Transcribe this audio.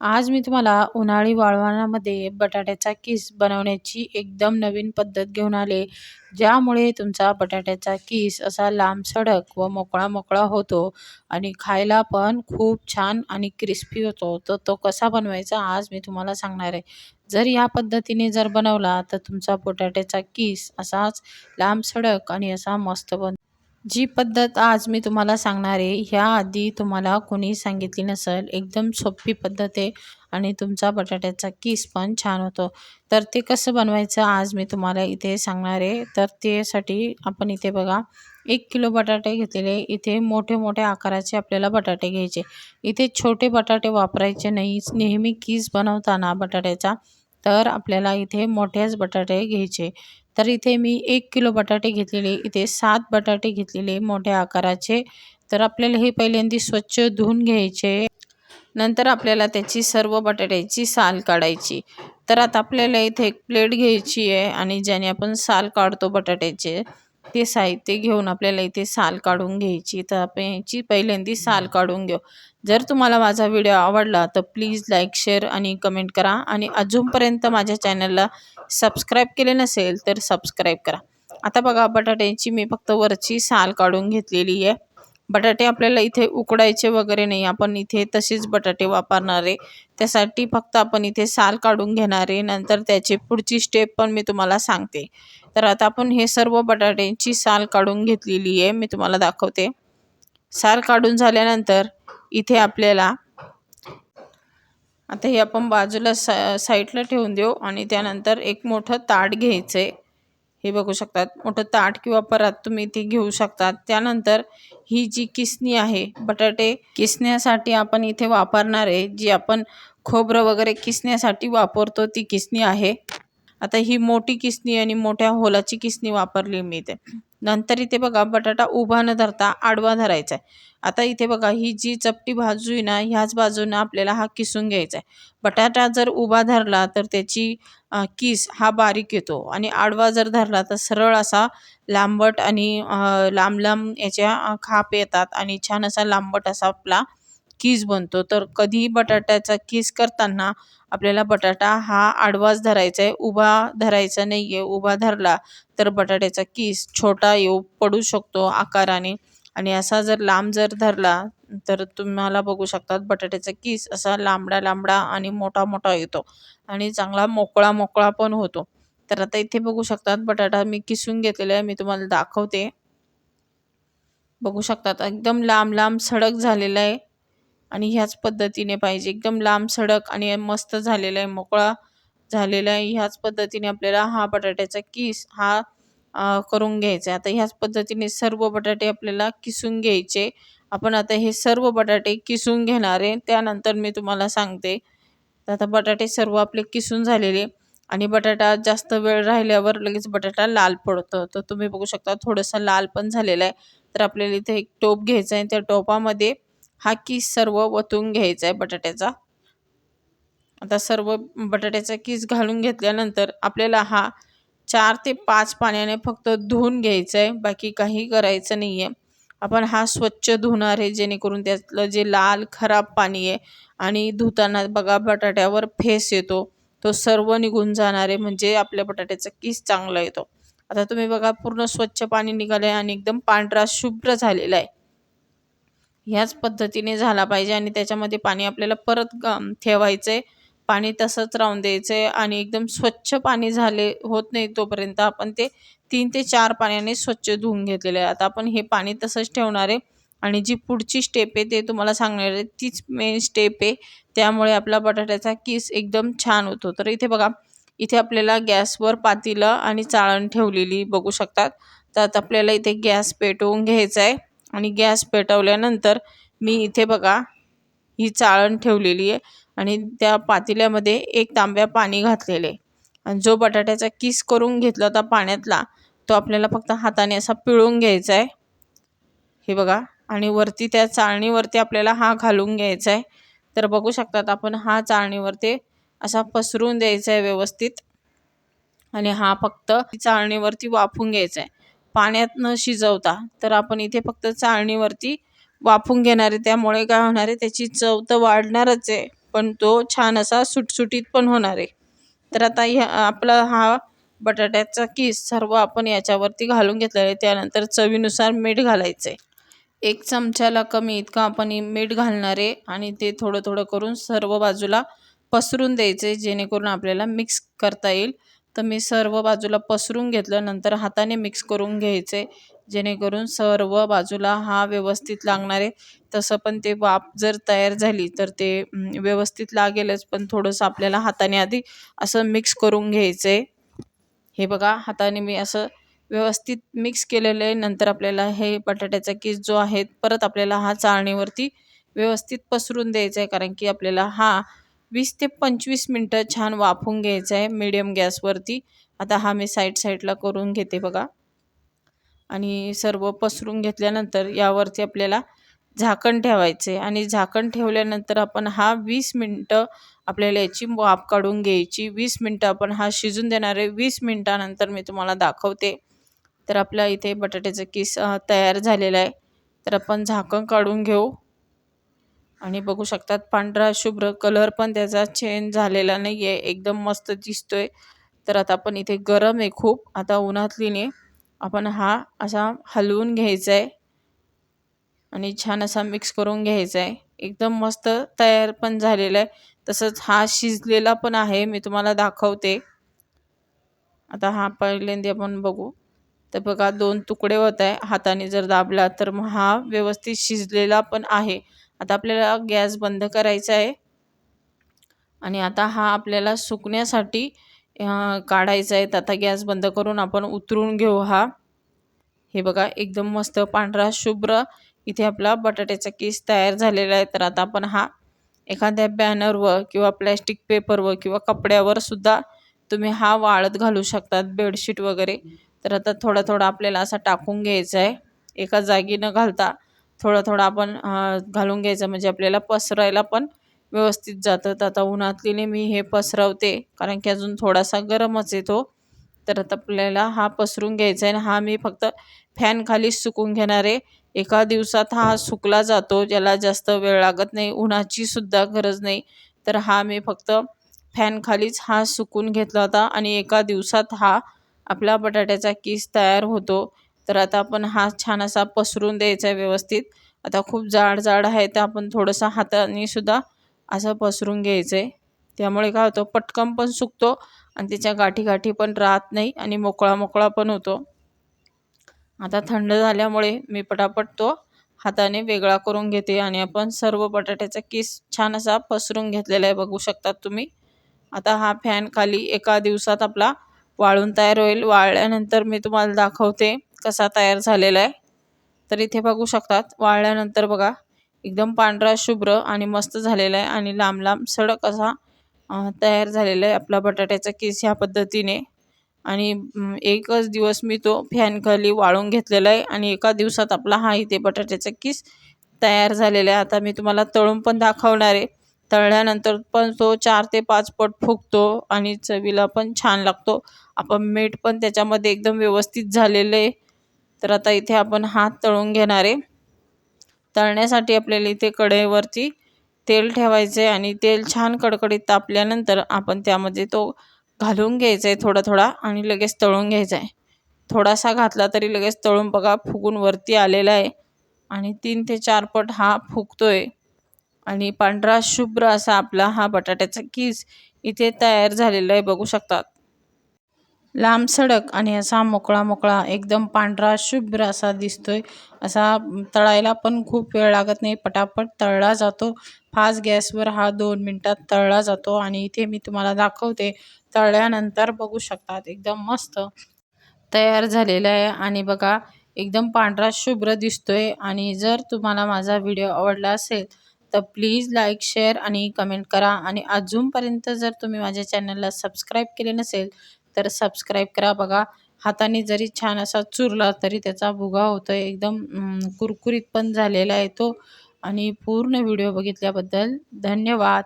आज मी तुम्हाला उन्हाळी वाळवणामध्ये बटाट्याचा किस बनवण्याची एकदम नवीन पद्धत घेऊन आले ज्यामुळे तुमचा बटाट्याचा किस असा लांबसडक व मोकळा मोकळा होतो आणि खायला पण खूप छान आणि क्रिस्पी होतो. तर तो कसा बनवायचा आज मी तुम्हाला सांगणार आहे. जर या पद्धतीने जर बनवला तर तुमचा बटाट्याचा किस असाच लांबसडक आणि असा मस्त बन जी पद्धत आज मी तुम्हाला सांगणार आहे ह्या आधी तुम्हाला कोणी सांगितली नसेल एकदम सोपी पद्धत आहे आणि तुमचा बटाट्याचा किस पण छान होतो. तर ते कसं बनवायचं आज मी तुम्हाला इथे सांगणार आहे. तर त्यासाठी आपण इथे बघा एक किलो बटाटे घेतलेले. इथे मोठे मोठे आकाराचे आपल्याला बटाटे घ्यायचे. इथे छोटे बटाटे वापरायचे नाही. नेहमी किस बनवताना बटाट्याचा तर आपल्याला इथे मोठेच बटाटे घ्यायचे. तर इथे मी एक किलो बटाटे घेतलेले इथे सात बटाटे घेतलेले मोठ्या आकाराचे. तर आपल्याला हे पहिल्यांदा स्वच्छ धुवून घ्यायचे. नंतर आपल्याला त्याची सर्व बटाट्याची साल काढायची. तर आता आपल्याला इथे एक प्लेट घ्यायची आहे आणि ज्याने आपण साल काढतो बटाट्याचे. ते साहित्य घेऊन आपल्याला इथे साल काढून घ्यायची. तर आपण याची पहिल्यांदा साल काढून घेऊ. जर तुम्हाला माझा व्हिडिओ आवडला तर प्लीज लाईक शेअर आणि कमेंट करा. आणि अजूनपर्यंत माझ्या चॅनलला सबस्क्राईब केले नसेल तर सबस्क्राईब करा. आता बघा बटाट्याची मी फक्त वरची साल काढून घेतलेली आहे. बटाटे आपल्याला इथे उकडायचे वगैरे नाही. आपण इथे तसेच बटाटे वापरणार आहे. त्यासाठी फक्त आपण इथे साल काढून घेणार आहे. नंतर त्याची पुढची स्टेप पण मी तुम्हाला सांगते. तर आता आपण हे सर्व बटाट्यांची साल काढून घेतलेली आहे. मी तुम्हाला दाखवते. साल काढून झाल्यानंतर इथे आपल्याला आता हे आपण बाजूला सा साईडला ठेवून देऊ आणि त्यानंतर एक मोठं ताट घ्यायचं आहे हे बघू शकतात. मोठं ताट किंवा परात तुम्ही ती घेऊ शकतात. त्यानंतर ही जी किसणी आहे बटाटे किसण्यासाठी आपण इथे वापरणार आहे जी आपण खोबरं वगैरे किसण्यासाठी वापरतो ती किसणी आहे. आता ही मोठी किसणी आणि मोठ्या होलाची किसणी वापरली मी इथे. नंतर इथे बघा बटाटा उभा न धरता आडवा धरायचा आहे. आता इथे बघा ही जी चपटी बाजू आहे ना ह्याच बाजूनं आपल्याला हा किसून घ्यायचा आहे. बटाटा जर उभा धरला तर त्याची किस हा बारीक येतो आणि आडवा जर धरला तर सरळ असा लांबट आणि लांब लांब याच्या खाप येतात आणि छान असा लांबट असा आपला कीस बनतो? तर कधी बटाट्याचा कीस करताना आपल्याला बटाटा हा आडवाच धरायचा आहे. उभा धरायचा नाही आहे उभा धरला तर बटाट्याचा कीस छोटा येऊ पडू शकतो आकाराने. आणि असा जर लांब जर धरला तर तुम्हाला बघू शकतात बटाट्याचा कीस असा लांबडा लांबडा आणि मोठा मोठा येतो आणि चांगला मोकळा मोकळा पण होतो. तर आता इथे बघू शकतात बटाटा मी किसून घेतलेला आहे. मी तुम्हाला दाखवते. बघू शकतात. एकदम लांब लांब सडक झालेला आहे. आणि ह्याच पद्धतीने पाहिजे. एकदम लांब सडक आणि मस्त झालेला आहे मोकळा झालेला आहे. ह्याच पद्धतीने आपल्याला हा बटाट्याचा किस हा करून घ्यायचा आहे. आता ह्याच पद्धतीने सर्व बटाटे आपल्याला किसून घ्यायचे. आपण आता हे सर्व बटाटे किसून घेणार आहे. त्यानंतर मी तुम्हाला सांगते. आता बटाटे सर्व आपले किसून झालेले आणि बटाटा जास्त वेळ राहिल्यावर लगेच बटाटा लाल पडतो. तर तुम्ही बघू शकता थोडंसं लाल पण झालेला आहे. तर आपल्याला इथे एक टोप घ्यायचा आहे. त्या टोपामध्ये हा किस सर्व वतून घ्यायचा आहे बटाट्याचा. आता सर्व बटाट्याचा किस घालून घेतल्यानंतर आपल्याला हा चार ते पाच पाण्याने फक्त धुवून घ्यायचं आहे बाकी काही करायचं नाही आहे आपण हा स्वच्छ धुणार आहे जेणेकरून त्यातलं जे लाल खराब पाणी आहे आणि धुताना बघा बटाट्यावर फेस येतो तो सर्व निघून जाणार आहे म्हणजे आपल्या बटाट्याचा किस चांगला येतो. आता तुम्ही बघा पूर्ण स्वच्छ पाणी निघालं आहे आणि एकदम पांढरा शुभ्र झालेला आहे. ह्याच पद्धतीने झाला पाहिजे आणि त्याच्यामध्ये पाणी आपल्याला परत ठेवायचं. आहे पाणी तसंच राहून द्यायचं आहे आणि एकदम स्वच्छ पाणी झाले होत नाही तोपर्यंत आपण ते तीन ते चार पाण्याने स्वच्छ धुवून घेतलेले आहे आता आपण हे पाणी तसंच ठेवणार आहे आणि जी पुढची स्टेप आहे ते तुम्हाला सांगणार आहे. तीच मेन स्टेप आहे. त्यामुळे आपला बटाट्याचा किस एकदम छान होतो. तर इथे बघा इथे आपल्याला गॅसवर पातीलं आणि चाळण ठेवलेली बघू शकतात. तर आपल्याला इथे गॅस पेटवून घ्यायचा आहे. आणि गॅस पेटवल्यानंतर मी इथे बघा ही चाळण ठेवलेली आहे आणि त्या पातेल्यामध्ये एक तांब्या पाणी घातलेले आणि जो बटाट्याचा किस करून घेतला होता पाण्यातला तो आपल्याला फक्त हाताने असा पिळून घ्यायचा आहे. हे बघा आणि वरती त्या चाळणीवरती आपल्याला हा घालून घ्यायचा आहे. तर बघू शकतात आपण हा चाळणीवरती असा पसरून द्यायचा आहे व्यवस्थित. आणि हा फक्त चाळणीवरती वाफून घ्यायचा आहे. पाण्यात न शिजवता तर आपण इथे फक्त चाळणीवरती वाफून घेणार आहे. त्यामुळे काय होणार आहे त्याची चव तर वाढणारच आहे पण तो छान असा सुटसुटीत पण होणार आहे. तर आता ह्या आपला हा बटाट्याचा किस सर्व आपण याच्यावरती घालून घेतलेला आहे. त्यानंतर चवीनुसार मीठ घालायचं आहे एक चमच्याला कमी इतकं आपण मीठ घालणार आहे आणि ते थोडं थोडं करून सर्व बाजूला पसरून द्यायचे जेणेकरून आपल्याला मिक्स करता येईल. तर मी सर्व बाजूला पसरून घेतलं. नंतर हाताने मिक्स करून घ्यायचे जेणेकरून सर्व बाजूला हा व्यवस्थित लागणार आहे. तसं पण ते वाफ जर तयार झाली तर ते व्यवस्थित लागेलच पण थोडंसं आपल्याला हाताने आधी असं मिक्स करून घ्यायचं आहे हे बघा हाताने मी असं व्यवस्थित मिक्स केलेलं आहे. नंतर आपल्याला हे बटाट्याचा किस जो आहे परत आपल्याला हा चाळणीवरती व्यवस्थित पसरून द्यायचा आहे कारण की आपल्याला हा वीस ते पंचवीस मिनटं छान वाफून घ्यायचं आहे मिडियम गॅसवरती. आता हा मी साईड साईडला करून घेते बघा. आणि सर्व पसरून घेतल्यानंतर यावरती आपल्याला झाकण ठेवायचे आणि झाकण ठेवल्यानंतर आपण हा वीस मिनटं आपल्याला याची वाफ काढून घ्यायची. वीस मिनटं आपण हा शिजून देणारे वीस मिनटानंतर मी तुम्हाला दाखवते. तर आपल्या इथे बटाट्याचं किस तयार झालेला आहे. तर आपण झाकण काढून घेऊ. आणि बघू शकतात पांढरा शुभ्र कलर पण त्याचा चेंज झालेला नाही आहे एकदम मस्त दिसतोय. तर आता आपण इथे गरम आहे खूप. आता उन्हातलीने आपण हा असा हलवून घ्यायचा आहे आणि छान असा मिक्स करून घ्यायचा आहे एकदम मस्त तयार पण झालेला आहे तसंच हा शिजलेला पण आहे. मी तुम्हाला दाखवते. आता हा पहिल्यांदा आपण बघू. तर बघा दोन तुकडे होत आहे. हाताने जर दाबला तर मग हा व्यवस्थित शिजलेला पण आहे. आता आपल्याला गॅस बंद करायचा आहे. आणि आता हा आपल्याला सुकण्यासाठी काढायचा आहे. आता गॅस बंद करून आपण उतरून घेऊ हा. हे बघा एकदम मस्त पांढरा शुभ्र इथे आपला बटाट्याचा केस तयार झालेला आहे. तर आता आपण हा एखाद्या बॅनरवर किंवा प्लॅस्टिक पेपरवर किंवा कपड्यावर सुद्धा तुम्ही हा वाळत घालू शकतात बेडशीट वगैरे. तर आता थोडा थोडा आपल्याला असा टाकून घ्यायचा आहे. एका जागी न घालता थोडं थोडं आपण घालून घ्यायचं. म्हणजे आपल्याला पसरायला पण व्यवस्थित जातं. तर आता उन्हातलीने मी हे पसरवते. कारण की अजून थोडासा गरमच येतो तर आता आपल्याला हा पसरून घ्यायचा आहे. आणि हा मी फक्त फॅन खाली सुकून घेणार आहे. एका दिवसात हा सुकला जातो. ज्याला जास्त वेळ लागत नाही. उन्हाची सुद्धा गरज नाही. तर हा मी फक्त फॅन खालीच हा सुकून घेतला होता. आणि एका दिवसात हा आपला बटाट्याचा किस तयार होतो. तर आता आपण हा छान असा पसरून द्यायचा आहे व्यवस्थित. आता खूप जाड जाड आहे तर आपण थोडंसं हाताने सुद्धा असं पसरून घ्यायचं आहे त्यामुळे काय होतं पटकन पण सुकतो आणि त्याच्या गाठी गाठी पण राहत नाही आणि मोकळा मोकळा पण होतो. आता थंड झाल्यामुळे मी पटापट तो हाताने वेगळा करून घेते आणि आपण सर्व बटाट्याचा किस छान असा पसरून घेतलेला आहे बघू शकतात तुम्ही. आता हा फॅन खाली एका दिवसात आपला वाळून तयार होईल. वाळल्यानंतर मी तुम्हाला दाखवते. कसा तयार झालेला आहे. तर इथे बघू शकतात वाळल्यानंतर बघा एकदम पांढरा शुभ्र आणि मस्त झालेला आहे आणि लांब लांब सडक असा तयार झालेला आहे आपला बटाट्याचा केस ह्या पद्धतीने. आणि एकच दिवस मी तो फॅनखाली वाळून घेतलेला आहे आणि एका दिवसात आपला हा इथे बटाट्याचा किस तयार झालेला आहे. आता मी तुम्हाला तळून पण दाखवणार आहे. तळल्यानंतर पण तो चार ते पाच पट फुगतो आणि चवीला पण छान लागतो. आपण मीठ पण त्याच्यामध्ये एकदम व्यवस्थित झालेलं आहे. तर आता इथे आपण हात तळून घेणार आहे. तळण्यासाठी आपल्याला इथे कढईवरती तेल ठेवायचं आहे आणि तेल छान कडकडीत तापल्यानंतर आपण त्यामध्ये तो घालून घ्यायचा आहे थोडा थोडा आणि लगेच तळून घ्यायचा आहे थोडासा घातला तरी लगेच तळून बघा फुगून वरती आलेला आहे आणि तीन ते चार पट हा फुगतो आहे आणि पांढरा शुभ्र असा आपला हा बटाट्याचा कीस इथे तयार झालेला आहे बघू शकतात. लांब सडक आणि असा मोकळा मोकळा एकदम पांढरा शुभ्र असा दिसतोय. असा तळायला पण खूप वेळ लागत नाही. पटापट तळला जातो. फास्ट गॅसवर हा दोन मिनटात तळला जातो आणि इथे मी तुम्हाला दाखवते. तळल्यानंतर बघू शकतात. एकदम मस्त तयार झालेला आहे आणि बघा एकदम पांढरा शुभ्र दिसतोय. आणि जर तुम्हाला माझा व्हिडिओ आवडला असेल तर प्लीज लाईक शेअर आणि कमेंट करा. आणि अजूनपर्यंत जर तुम्ही माझ्या चॅनलला सबस्क्राईब केले नसेल तर सबस्क्राईब करा बघा. हाताने जरी छान असा चुरला तरी त्याचा भुगा होतो एकदम कुरकुरीत पण झालेला आहे तो. आणि पूर्ण व्हिडिओ बघितल्याबद्दल धन्यवाद.